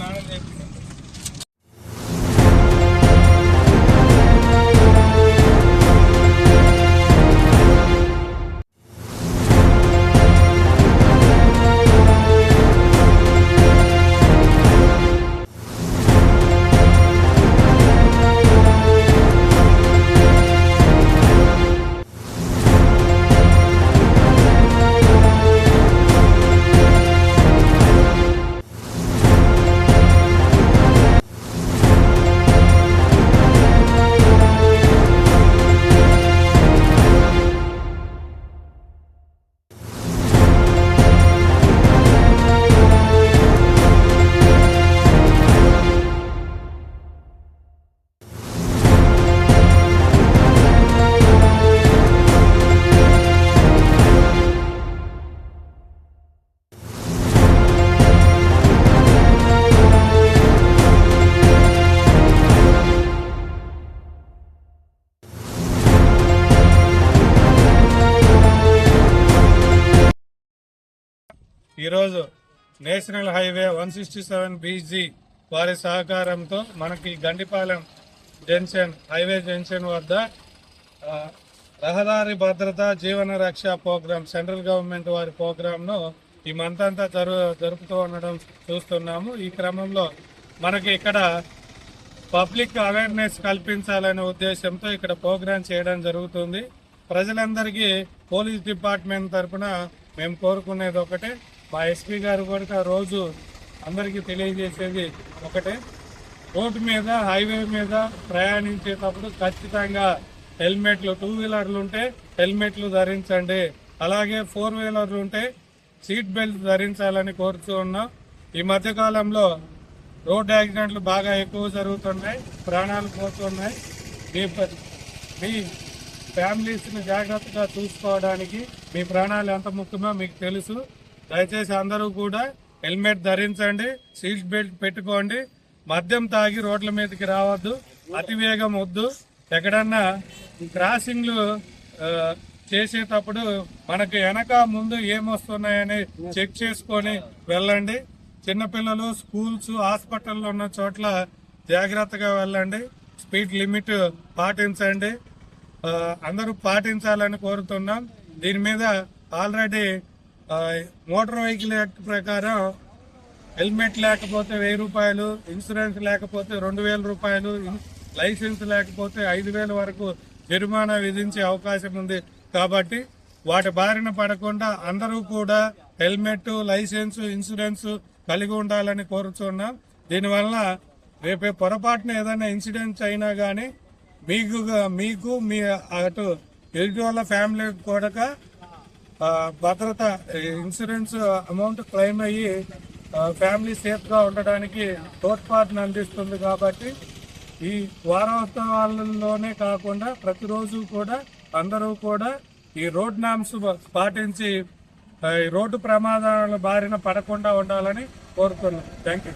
കാണുന്നത് ఈరోజు national highway one sixty seven BG వారి సహకారంతో మనకి గండిపాలెం జంక్షన్ హైవే జంక్షన్ వద్ద రహదారి భద్రత జీవన రక్ష ప్రోగ్రాం సెంట్రల్ గవర్నమెంట్ వారి ప్రోగ్రామ్ను ఈ మంత్ అంతా జరు జరుపుతూ ఉండడం చూస్తున్నాము. ఈ క్రమంలో మనకి ఇక్కడ పబ్లిక్ అవేర్నెస్ కల్పించాలనే ఉద్దేశంతో ఇక్కడ ప్రోగ్రాం చేయడం జరుగుతుంది. ప్రజలందరికీ పోలీస్ డిపార్ట్మెంట్ తరఫున మేము కోరుకునేది ఒకటే మా ఎస్పీ గారు కూడా రోజు అందరికీ తెలియజేసేది ఒకటే. రోడ్డు మీద హైవే మీద ప్రయాణించేటప్పుడు ఖచ్చితంగా హెల్మెట్లు టూ వీలర్లు ఉంటే హెల్మెట్లు ధరించండి. అలాగే ఫోర్ వీలర్లు ఉంటే సీట్ బెల్ట్ ధరించాలని కోరుతూ ఉన్నాం. ఈ మధ్యకాలంలో రోడ్ యాక్సిడెంట్లు బాగా ఎక్కువ జరుగుతున్నాయి ప్రాణాలు పోతున్నాయి. మీ మీ ఫ్యామిలీస్ని జాగ్రత్తగా చూసుకోవడానికి మీ ప్రాణాలు ఎంత ముఖ్యమో మీకు తెలుసు. దయచేసి అందరూ కూడా హెల్మెట్ ధరించండి సీట్ బెల్ట్ పెట్టుకోండి. మద్యం తాగి రోడ్ల మీదకి రావద్దు అతివేగం వద్దు. ఎక్కడన్నా క్రాసింగ్లు చేసేటప్పుడు మనకు వెనక ముందు ఏమొస్తున్నాయని చెక్ చేసుకొని వెళ్ళండి. చిన్నపిల్లలు స్కూల్స్ హాస్పిటల్లో ఉన్న చోట్ల జాగ్రత్తగా వెళ్ళండి. స్పీడ్ లిమిట్ పాటించండి. అందరూ పాటించాలని కోరుతున్నాం. దీని మీద ఆల్రెడీ మోటార్ వెహికల్ యాక్ట్ ప్రకారం హెల్మెట్ లేకపోతే వెయ్యి రూపాయలు ఇన్సూరెన్స్ లేకపోతే రెండు వేల రూపాయలు లైసెన్స్ లేకపోతే ఐదు వేల వరకు జరిమానా విధించే అవకాశం ఉంది. కాబట్టి వాటి బారిన పడకుండా అందరూ కూడా హెల్మెట్ లైసెన్స్ ఇన్సూరెన్స్ కలిగి ఉండాలని కోరుతున్నాం దీనివల్ల రేపే పొరపాటున ఏదైనా ఇన్సిడెంట్స్ అయినా కానీ మీకు మీకు మీ అటు ఎదుటి వాళ్ళ ఫ్యామిలీ కూడా భద్రత ఇన్సూరెన్స్ అమౌంట్ క్లెయిమ్ అయ్యి ఫ్యామిలీ సేఫ్గా ఉండడానికి తోడ్పాటును అందిస్తుంది కాబట్టి ఈ వారోత్సవాలలోనే కాకుండా ప్రతిరోజు కూడా అందరూ కూడా ఈ రోడ్ నామ్స్ పాటించి రోడ్డు ప్రమాదాల బారిన పడకుండా ఉండాలని కోరుతున్నాం. Thank you